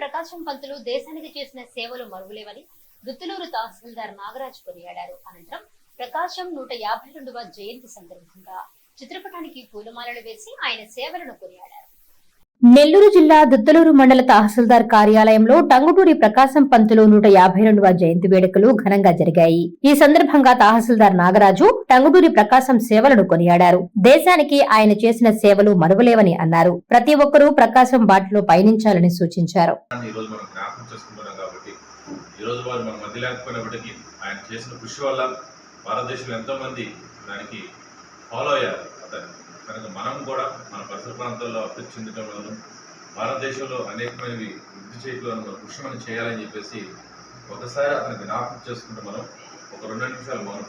ప్రకాశం పంతులు దేశానికి చేసిన సేవలు మరుగులేవని దుత్తులూరు తహసీల్దార్ నాగరాజ్ కొనియాడారు. అనంతరం ప్రకాశం నూట యాభై రెండవ జయంతి సందర్భంగా చిత్రపటానికి పూలమాలలు వేసి ఆయన సేవలను కొనియాడారు. నెల్లూరు జిల్లా దుత్తలూరు మండల తహసీల్దార్ కార్యాలయంలో టంగుటూరి ప్రకాశం పంతులు నూట యాభై రెండవ జయంతి వేడుకలు ఘనంగా జరిగాయి. ఈ సందర్భంగా తహసీల్దార్ నాగరాజు టంగుటూరి ప్రకాశం సేవలను కొనియాడారు. దేశానికి ఆయన చేసిన సేవలు మరువలేవని అన్నారు. ప్రతి ఒక్కరూ ప్రకాశం బాటలో పయనించాలని సూచించారు. భారతదేశంలో ఎంతో మంది దానికి ఫాలో అయ్యారు. ప్రాంతాల్లో అభివృద్ధి చెందడంలోనూ భారతదేశంలో అనేకమైనవి వృద్ధి చేయడంలోనూ మన కృషి మనం చేయాలని చెప్పేసి ఒకసారి అతని జ్ఞాపకం చేసుకుంటూ మనం ఒక రెండు నిమిషాలు మౌన